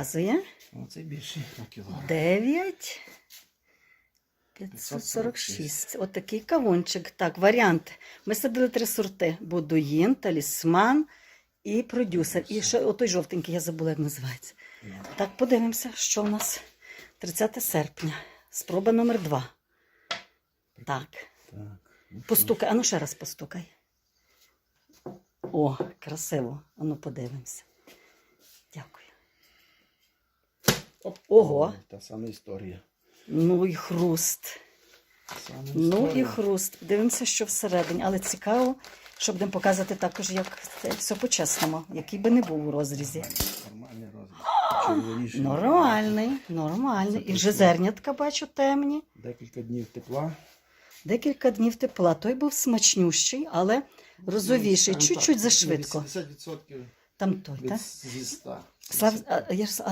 Показує. Оцей більший на кілограм. 9 546. От такий кавунчик. Так, варіант. Ми садили три сорти: Будуїн, талісман і продюсер. І ще отой жовтенький, я забула, як називається. Так, подивимося, що у нас 30 серпня. Спроба номер 2. Так. Ну, Постукай, ану ще раз постукай. О, красиво. Ану подивимося. Ого. Та сама історія. Ну і хруст. Ну і хруст. Дивимося, що всередині. Але цікаво, щоб будемо показати також, як це все по-чесному, який би не був у розрізі. Нормальний розмір. Червоніший. Нормальний, нормальний. І вже зернятка бачу темні. Декілька днів тепла. Декілька днів тепла. Той був смачнющий, але розовіший, Ну, чуть-чуть зашвидко. 80% Там той, від так? зі 100. Слав... а, я ж...